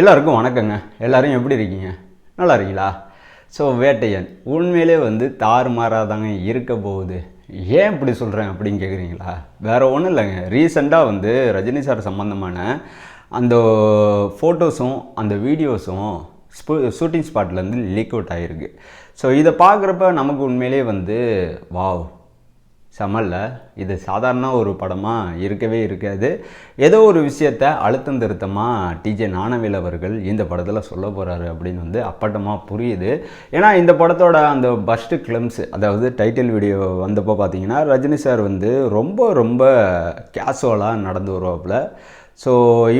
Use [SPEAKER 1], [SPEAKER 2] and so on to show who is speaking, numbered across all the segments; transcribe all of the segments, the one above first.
[SPEAKER 1] எல்லாருக்கும் வணக்கங்க எல்லோரும் எப்படி இருக்கீங்க நல்லா இருக்கீங்களா ஸோ வேட்டையன் உண்மையிலே வந்து தாறுமாறாக தாங்க இருக்க போகுது ஏன் இப்படி சொல்கிறேன் அப்படின்னு கேட்குறீங்களா வேற ஒன்றும் இல்லைங்க ரீசெண்டாக வந்து ரஜினி சார் சம்மந்தமான அந்த ஃபோட்டோஸும் அந்த வீடியோஸும் ஷூட்டிங் ஸ்பாட்லேருந்து லீக் அவுட் ஆகிருக்கு ஸோ இதை பார்க்குறப்ப நமக்கு உண்மையிலே வந்து வாவ் செமல்ல இது சாதாரண ஒரு படமாக இருக்கவே இருக்காது ஏதோ ஒரு விஷயத்த அழுத்தம் திருத்தமாக டிஜே நாணவேல் அவர்கள் இந்த படத்தில் சொல்ல போகிறாரு அப்படின்னு வந்து அப்பட்டமாக புரியுது ஏன்னா இந்த படத்தோட அந்த ஃபஸ்ட்டு கிளம்ஸ் அதாவது டைட்டில் வீடியோ வந்தப்போ பார்த்தீங்கன்னா ரஜினி சார் வந்து ரொம்ப ரொம்ப கேஷுவலாக நடந்து வருவாப்பில் ஸோ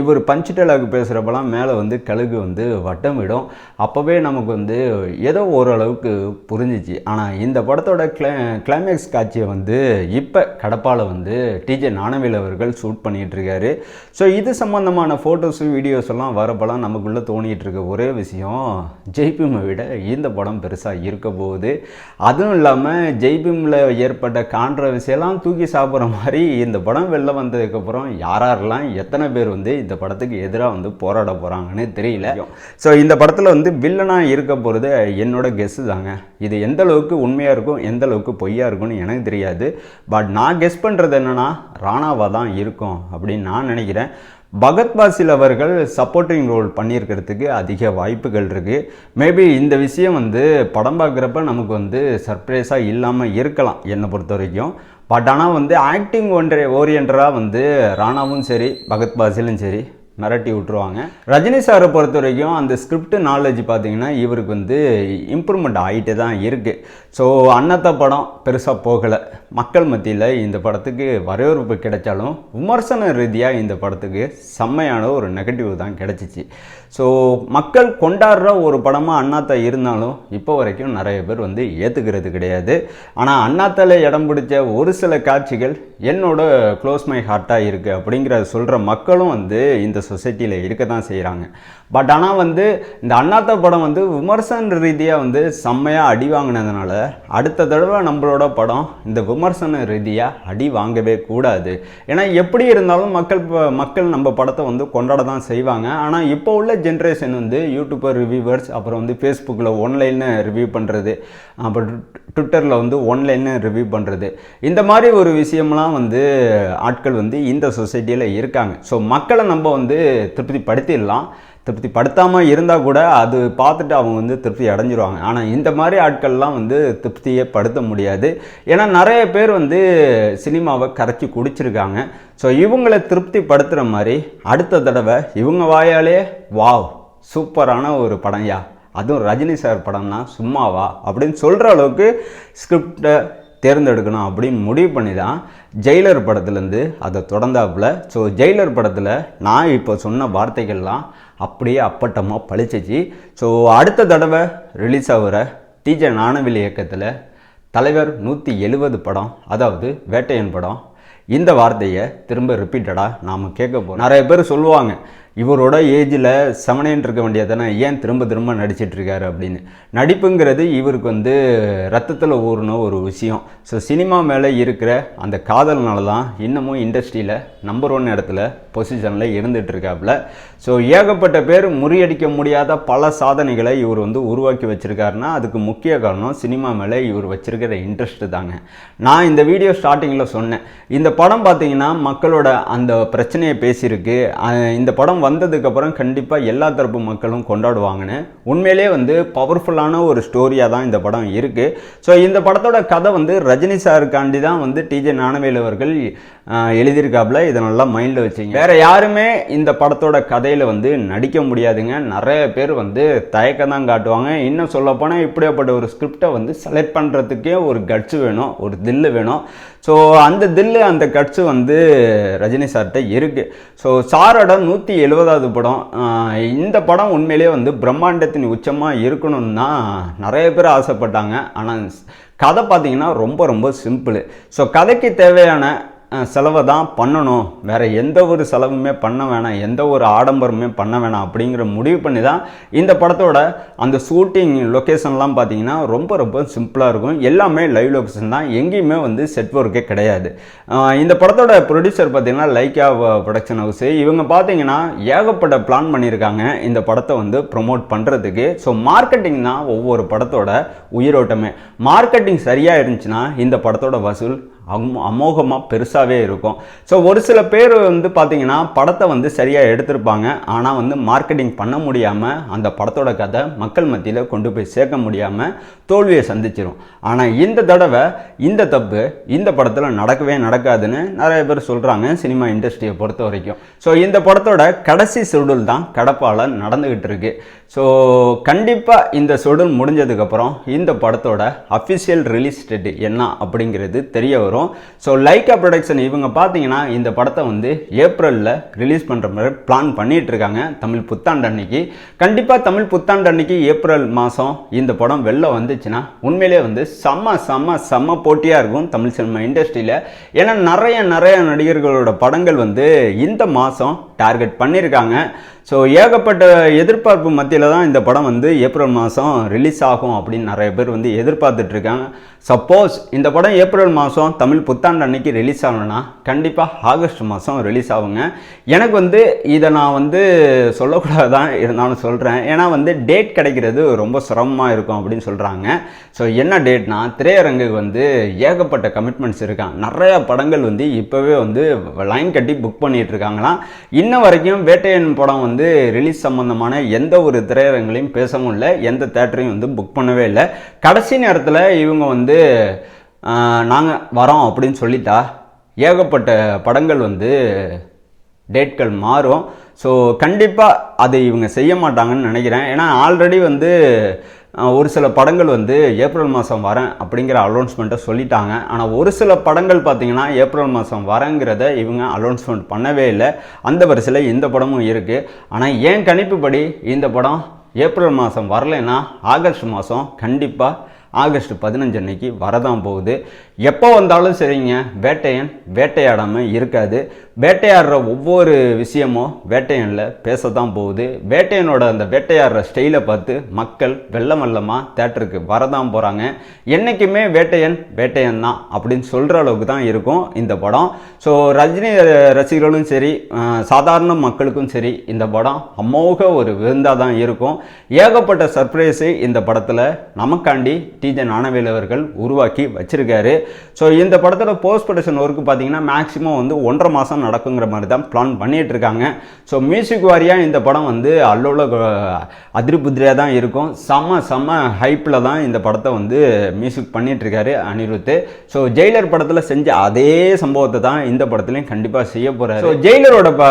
[SPEAKER 1] இவர் பஞ்சு டைலாக் பேசுகிறப்பெல்லாம் மேலே வந்து கழுகு வந்து வட்டமிடும் அப்போவே நமக்கு வந்து ஏதோ ஓரளவுக்கு புரிஞ்சிச்சு ஆனால் இந்த படத்தோட கிளை கிளைமேக்ஸ் காட்சியை வந்து இப்போ கடப்பால் வந்து டிஜே நாணவேல் அவர்கள் ஷூட் பண்ணிகிட்ருக்காரு ஸோ இது சம்மந்தமான ஃபோட்டோஸு வீடியோஸ் எல்லாம் வரப்போலாம் நமக்குள்ளே தோணிகிட்டு இருக்க ஒரே விஷயம் ஜெய்பிமை விட இந்த படம் பெருசாக இருக்க போகுது அதுவும் இல்லாமல் ஜெய்பிமில் ஏற்பட்ட விஷயம்லாம் தூக்கி சாப்பிட்ற மாதிரி இந்த படம் வெளில வந்ததுக்கப்புறம் யாரெல்லாம் எத்தனை எத்தனை பேர் வந்து இந்த படத்துக்கு எதிராக வந்து போராட போகிறாங்கன்னு தெரியல ஸோ இந்த படத்தில் வந்து வில்லனாக இருக்க போகிறது என்னோட கெஸ்ஸு தாங்க இது எந்த அளவுக்கு உண்மையாக இருக்கும் எந்த அளவுக்கு பொய்யாக இருக்கும்னு எனக்கு தெரியாது பட் நான் கெஸ் பண்ணுறது என்னென்னா ராணாவாக தான் இருக்கும் அப்படின்னு நான் நினைக்கிறேன் பகத் பாசில் அவர்கள் சப்போர்ட்டிங் ரோல் பண்ணியிருக்கிறதுக்கு அதிக வாய்ப்புகள் இருக்குது மேபி இந்த விஷயம் வந்து படம் பார்க்குறப்ப நமக்கு வந்து சர்ப்ரைஸாக இல்லாமல் இருக்கலாம் என்னை பொறுத்த வரைக்கும் பட் ஆனால் வந்து ஆக்டிங் ஒன்றே ஓரியன்டராக வந்து ராணாவும் சரி பகத் பாசிலும் சரி மிரட்டி விட்ருவாங்க ரஜினி சாரை பொறுத்த வரைக்கும் அந்த ஸ்கிரிப்ட் நாலேஜ் பார்த்திங்கன்னா இவருக்கு வந்து இம்ப்ரூவ்மெண்ட் ஆகிட்டு தான் இருக்குது ஸோ அன்னத்த படம் பெருசாக போகலை மக்கள் மத்தியில் இந்த படத்துக்கு வரவேற்பு கிடைச்சாலும் விமர்சன ரீதியாக இந்த படத்துக்கு செம்மையான ஒரு நெகட்டிவ் தான் கிடச்சிச்சு ஸோ மக்கள் கொண்டாடுற ஒரு படமாக அண்ணாத்தா இருந்தாலும் இப்போ வரைக்கும் நிறைய பேர் வந்து ஏற்றுக்கிறது கிடையாது ஆனால் அண்ணாத்தால் இடம் பிடிச்ச ஒரு சில காட்சிகள் என்னோட க்ளோஸ் மை ஹார்ட்டாக இருக்குது அப்படிங்கிறத சொல்கிற மக்களும் வந்து இந்த சொசைட்டியில் இருக்க தான் செய்கிறாங்க பட் ஆனால் வந்து இந்த அண்ணாத்த படம் வந்து விமர்சன ரீதியாக வந்து செம்மையாக அடி வாங்கினதுனால அடுத்த தடவை நம்மளோட படம் இந்த விமர்சன ரீதியாக அடி வாங்கவே கூடாது ஏன்னா எப்படி இருந்தாலும் மக்கள் மக்கள் நம்ம படத்தை வந்து கொண்டாட தான் செய்வாங்க ஆனால் இப்போ உள்ள ஜென்ரேஷன் வந்து யூடியூப்பர் ரிவ்யூவர்ஸ் அப்புறம் வந்து ஃபேஸ்புக்கில் ஒன்லைன்னு ரிவ்யூ பண்ணுறது அப்புறம் ட்விட்டரில் வந்து ஒன்லைன்னு ரிவ்யூ பண்ணுறது இந்த மாதிரி ஒரு விஷயம்லாம் வந்து ஆட்கள் வந்து இந்த சொசைட்டியில் இருக்காங்க ஸோ மக்களை நம்ம வந்து வந்து திருப்தி படுத்திடலாம் திருப்தி படுத்தாமல் இருந்தால் கூட அது பார்த்துட்டு அவங்க வந்து திருப்தி அடைஞ்சிருவாங்க ஆனால் இந்த மாதிரி ஆட்கள்லாம் வந்து திருப்தியை படுத்த முடியாது ஏன்னா நிறைய பேர் வந்து சினிமாவை கரைச்சி குடிச்சிருக்காங்க ஸோ இவங்களை திருப்தி படுத்துகிற மாதிரி அடுத்த தடவை இவங்க வாயாலே வாவ் சூப்பரான ஒரு படம்யா அதுவும் ரஜினி சார் படம்னா சும்மாவா அப்படின்னு சொல்கிற அளவுக்கு ஸ்கிரிப்டை தேர்ந்தெடுக்கணும் அப்படின்னு முடிவு பண்ணி தான் ஜெயிலர் படத்துலேருந்து அதை தொடர்ந்தாப்புல ஸோ ஜெயிலர் படத்தில் நான் இப்போ சொன்ன வார்த்தைகள்லாம் அப்படியே அப்பட்டமாக பழிச்சிச்சு ஸோ அடுத்த தடவை ரிலீஸ் ஆகிற டிஜே நானவில் இயக்கத்தில் தலைவர் நூற்றி எழுபது படம் அதாவது வேட்டையன் படம் இந்த வார்த்தையை திரும்ப ரிப்பீட்டடாக நாம் கேட்க போகிறோம் நிறைய பேர் சொல்லுவாங்க இவரோட ஏஜில் செவனேன்னு இருக்க வேண்டியதானே ஏன் திரும்ப திரும்ப நடிச்சிட்ருக்காரு அப்படின்னு நடிப்புங்கிறது இவருக்கு வந்து ரத்தத்தில் ஊறின ஒரு விஷயம் ஸோ சினிமா மேலே இருக்கிற அந்த காதல்னால தான் இன்னமும் இண்டஸ்ட்ரியில் நம்பர் ஒன் இடத்துல பொசிஷனில் இருந்துகிட்ருக்காப்புல ஸோ ஏகப்பட்ட பேர் முறியடிக்க முடியாத பல சாதனைகளை இவர் வந்து உருவாக்கி வச்சுருக்காருன்னா அதுக்கு முக்கிய காரணம் சினிமா மேலே இவர் வச்சுருக்கிற இன்ட்ரெஸ்ட்டு தாங்க நான் இந்த வீடியோ ஸ்டார்டிங்கில் சொன்னேன் இந்த படம் பார்த்திங்கன்னா மக்களோட அந்த பிரச்சனையை பேசியிருக்கு இந்த படம் வந்ததுக்கப்புறம் கண்டிப்பாக எல்லா தரப்பு மக்களும் கொண்டாடுவாங்கன்னு உண்மையிலே வந்து பவர்ஃபுல்லான ஒரு ஸ்டோரியாக தான் இந்த படம் இருக்குது ஸோ இந்த படத்தோட கதை வந்து ரஜினி சாருக்காண்டி தான் வந்து டிஜே ஞானவேலு அவர்கள் எழுதியிருக்காப்புல இதை நல்லா மைண்டில் வச்சுங்க வேறு யாருமே இந்த படத்தோட கதையில் வந்து நடிக்க முடியாதுங்க நிறைய பேர் வந்து தயக்கம் தான் காட்டுவாங்க இன்னும் சொல்லப்போனால் இப்படியாப்பட்ட ஒரு ஸ்கிரிப்டை வந்து செலக்ட் பண்ணுறதுக்கே ஒரு கட்சு வேணும் ஒரு தில்லு வேணும் ஸோ அந்த தில்லு அந்த கட்சி வந்து ரஜினி சார்கிட்ட இருக்குது ஸோ சாரோட நூற்றி எழுபது எழுபதாவது படம் இந்த படம் உண்மையிலே வந்து பிரம்மாண்டத்தின் உச்சமாக இருக்கணும்னா நிறைய பேர் ஆசைப்பட்டாங்க ஆனால் கதை பார்த்திங்கன்னா ரொம்ப ரொம்ப சிம்பிள் ஸோ கதைக்கு தேவையான செலவை தான் பண்ணணும் வேறு எந்த ஒரு செலவுமே பண்ண வேணாம் எந்த ஒரு ஆடம்பரமே பண்ண வேணாம் அப்படிங்கிற முடிவு பண்ணி தான் இந்த படத்தோட அந்த ஷூட்டிங் லொக்கேஷன்லாம் பார்த்தீங்கன்னா ரொம்ப ரொம்ப சிம்பிளாக இருக்கும் எல்லாமே லைவ் லொக்கேஷன் தான் எங்கேயுமே வந்து செட் ஒர்க்கே கிடையாது இந்த படத்தோட ப்ரொடியூசர் பார்த்தீங்கன்னா லைக்கா ப்ரொடக்ஷன் ஹவுஸ் இவங்க பார்த்தீங்கன்னா ஏகப்பட்ட பிளான் பண்ணியிருக்காங்க இந்த படத்தை வந்து ப்ரொமோட் பண்ணுறதுக்கு ஸோ மார்க்கெட்டிங் தான் ஒவ்வொரு படத்தோட உயிரோட்டமே மார்க்கெட்டிங் சரியாக இருந்துச்சுன்னா இந்த படத்தோட வசூல் அமோகமாக பெருசாகவே இருக்கும் ஸோ ஒரு சில பேர் வந்து பார்த்திங்கன்னா படத்தை வந்து சரியாக எடுத்திருப்பாங்க ஆனால் வந்து மார்க்கெட்டிங் பண்ண முடியாமல் அந்த படத்தோட கதை மக்கள் மத்தியில் கொண்டு போய் சேர்க்க முடியாமல் தோல்வியை சந்திச்சிடும் ஆனால் இந்த தடவை இந்த தப்பு இந்த படத்தில் நடக்கவே நடக்காதுன்னு நிறைய பேர் சொல்கிறாங்க சினிமா இண்டஸ்ட்ரியை பொறுத்த வரைக்கும் ஸோ இந்த படத்தோட கடைசி சுடுல் தான் கடப்பால் நடந்துக்கிட்டு இருக்கு ஸோ கண்டிப்பாக இந்த சுடுல் முடிஞ்சதுக்கப்புறம் இந்த படத்தோட அஃபிஷியல் ரிலீஸ் டேட் என்ன அப்படிங்கிறது தெரிய வரும் வரும் ஸோ லைக்கா ப்ரொடக்ஷன் இவங்க பார்த்தீங்கன்னா இந்த படத்தை வந்து ஏப்ரலில் ரிலீஸ் பண்ணுற மாதிரி பிளான் பண்ணிகிட்டு இருக்காங்க தமிழ் புத்தாண்டு அன்னைக்கு கண்டிப்பாக தமிழ் புத்தாண்டு அன்னைக்கு ஏப்ரல் மாதம் இந்த படம் வெளில வந்துச்சுன்னா உண்மையிலே வந்து செம்ம செம்ம செம்ம போட்டியாக இருக்கும் தமிழ் சினிமா இண்டஸ்ட்ரியில் ஏன்னா நிறைய நிறைய நடிகர்களோட படங்கள் வந்து இந்த மாதம் டார்கெட் பண்ணியிருக்காங்க ஸோ ஏகப்பட்ட எதிர்பார்ப்பு மத்தியில் தான் இந்த படம் வந்து ஏப்ரல் மாதம் ரிலீஸ் ஆகும் அப்படின்னு நிறைய பேர் வந்து எதிர்பார்த்துட்ருக்காங்க சப்போஸ் இந்த படம் ஏப்ரல் மாதம் தமிழ் புத்தாண்டு அன்னைக்கு ரிலீஸ் ஆகணும்னா கண்டிப்பாக ஆகஸ்ட் மாதம் ரிலீஸ் ஆகுங்க எனக்கு வந்து இதை நான் வந்து சொல்லக்கூடாது தான் இருந்தாலும் சொல்கிறேன் ஏன்னா வந்து டேட் கிடைக்கிறது ரொம்ப சிரமமாக இருக்கும் அப்படின்னு சொல்கிறாங்க ஸோ என்ன டேட்னா திரையரங்குக்கு வந்து ஏகப்பட்ட கமிட்மெண்ட்ஸ் இருக்கான் நிறைய படங்கள் வந்து இப்போவே வந்து லைன் கட்டி புக் பண்ணிகிட்டு இருக்காங்களாம் இன்ன வரைக்கும் வேட்டையன் படம் வந்து வந்து ரிலீஸ் சம்மந்தமான எந்த ஒரு திரையரங்களையும் பேசவும் இல்லை எந்த தேட்டரையும் வந்து புக் பண்ணவே இல்லை கடைசி நேரத்தில் இவங்க வந்து நாங்கள் வரோம் அப்படின்னு சொல்லிட்டா ஏகப்பட்ட படங்கள் வந்து டேட்கள் மாறும் ஸோ கண்டிப்பாக அதை இவங்க செய்ய மாட்டாங்கன்னு நினைக்கிறேன் ஏன்னா ஆல்ரெடி வந்து ஒரு சில படங்கள் வந்து ஏப்ரல் மாதம் வரேன் அப்படிங்கிற அலௌன்ஸ்மெண்ட்டை சொல்லிட்டாங்க ஆனால் ஒரு சில படங்கள் பார்த்திங்கன்னா ஏப்ரல் மாதம் வரேங்கிறத இவங்க அலௌன்ஸ்மெண்ட் பண்ணவே இல்லை அந்த வரிசையில் இந்த படமும் இருக்குது ஆனால் என் கணிப்புப்படி இந்த படம் ஏப்ரல் மாதம் வரலைன்னா ஆகஸ்ட் மாதம் கண்டிப்பாக ஆகஸ்ட் பதினஞ்சு அன்னைக்கு வரதான் போகுது எப்போ வந்தாலும் சரிங்க வேட்டையன் வேட்டையாடாமல் இருக்காது வேட்டையாடுற ஒவ்வொரு விஷயமும் வேட்டையனில் பேச தான் போகுது வேட்டையனோட அந்த வேட்டையாடுற ஸ்டைலை பார்த்து மக்கள் வெள்ளம் வெள்ளமாக தேட்டருக்கு வரதான் போகிறாங்க என்றைக்குமே வேட்டையன் வேட்டையன் தான் அப்படின்னு சொல்கிற அளவுக்கு தான் இருக்கும் இந்த படம் ஸோ ரஜினி ரசிகர்களும் சரி சாதாரண மக்களுக்கும் சரி இந்த படம் அமோக ஒரு விருந்தாக தான் இருக்கும் ஏகப்பட்ட சர்ப்ரைஸு இந்த படத்தில் நமக்காண்டி டிஜே நாணவேல் அவர்கள் உருவாக்கி வச்சுருக்காரு ஸோ இந்த படத்தில் போஸ்ட் ப்ரொடக்ஷன் ஒர்க்கு பார்த்தீங்கன்னா மேக்ஸிமம் வந்து ஒன்றரை மாதம் நடக்குங்கிற மாதிரி தான் பிளான் பண்ணிகிட்டு இருக்காங்க ஸோ மியூசிக் வாரியாக இந்த படம் வந்து அல்லோல அதிர்புதிரியாக தான் இருக்கும் செம்ம செம்ம ஹைப்பில் தான் இந்த படத்தை வந்து மியூசிக் பண்ணிகிட்ருக்காரு அனிருத்து ஸோ ஜெயிலர் படத்தில் செஞ்ச அதே சம்பவத்தை தான் இந்த படத்துலையும் கண்டிப்பாக செய்ய போகிறாரு ஸோ ஜெயிலரோட ப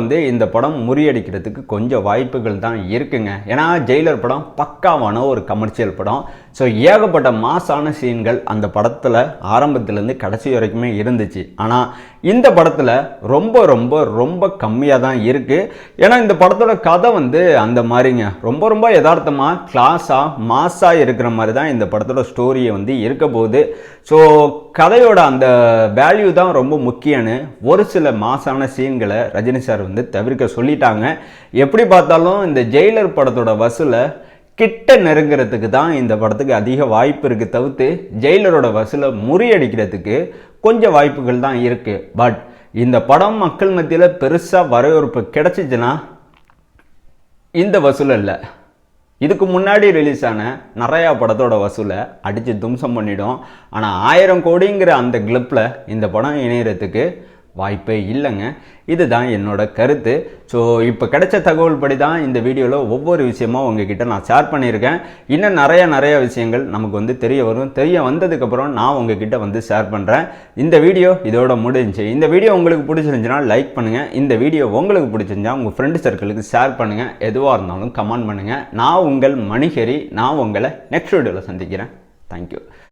[SPEAKER 1] வந்து இந்த படம் முறியடிக்கிறதுக்கு கொஞ்சம் வாய்ப்புகள் தான் இருக்குங்க ஏன்னா ஜெயிலர் படம் பக்காவான ஒரு கமர்ஷியல் படம் ஸோ ஏகப்பட்ட மாசான சீன்கள் அந்த படத்தில் ஆரம்பத்துலேருந்து கடைசி வரைக்குமே இருந்துச்சு ஆனால் இந்த படத்தில் ரொம்ப ரொம்ப ரொம்ப கம்மியாக தான் இருக்குது ஏன்னா இந்த படத்தோட கதை வந்து அந்த மாதிரிங்க ரொம்ப ரொம்ப யதார்த்தமாக கிளாஸாக மாஸாக இருக்கிற மாதிரி தான் இந்த படத்தோட ஸ்டோரியை வந்து இருக்க போகுது ஸோ கதையோட அந்த வேல்யூ தான் ரொம்ப முக்கியம்னு ஒரு சில மாசான சீன்களை ரஜினி சார் வந்து தவிர்க்க சொல்லிட்டாங்க எப்படி பார்த்தாலும் இந்த ஜெயிலர் படத்தோட வசூலை கிட்ட நெருங்கிறதுக்கு தான் இந்த படத்துக்கு அதிக வாய்ப்பு இருக்குது தவிர்த்து ஜெயிலரோட வசூலை முறியடிக்கிறதுக்கு கொஞ்சம் வாய்ப்புகள் தான் இருக்குது பட் இந்த படம் மக்கள் மத்தியில் பெருசாக வரவேற்பு கிடச்சிச்சின்னா இந்த வசூல் இல்லை இதுக்கு முன்னாடி ரிலீஸ் ஆன நிறையா படத்தோட வசூலை அடித்து தும்சம் பண்ணிடும் ஆனால் ஆயிரம் கோடிங்கிற அந்த கிளிப்பில் இந்த படம் இணையறதுக்கு வாய்ப்பே இல்லைங்க இதுதான் என்னோட கருத்து ஸோ இப்போ கிடைச்ச தகவல் படி தான் இந்த வீடியோவில் ஒவ்வொரு விஷயமும் உங்ககிட்ட நான் ஷேர் பண்ணியிருக்கேன் இன்னும் நிறைய நிறைய விஷயங்கள் நமக்கு வந்து தெரிய வரும் தெரிய வந்ததுக்கப்புறம் நான் உங்ககிட்ட வந்து ஷேர் பண்ணுறேன் இந்த வீடியோ இதோட முடிஞ்சு இந்த வீடியோ உங்களுக்கு பிடிச்சிருந்துச்சுன்னா லைக் பண்ணுங்கள் இந்த வீடியோ உங்களுக்கு பிடிச்சிருந்தா உங்கள் ஃப்ரெண்டு சர்க்கிளுக்கு ஷேர் பண்ணுங்கள் எதுவாக இருந்தாலும் கமெண்ட் பண்ணுங்கள் நான் உங்கள் மணிகரி நான் உங்களை நெக்ஸ்ட் வீடியோவில் சந்திக்கிறேன் தேங்க்யூ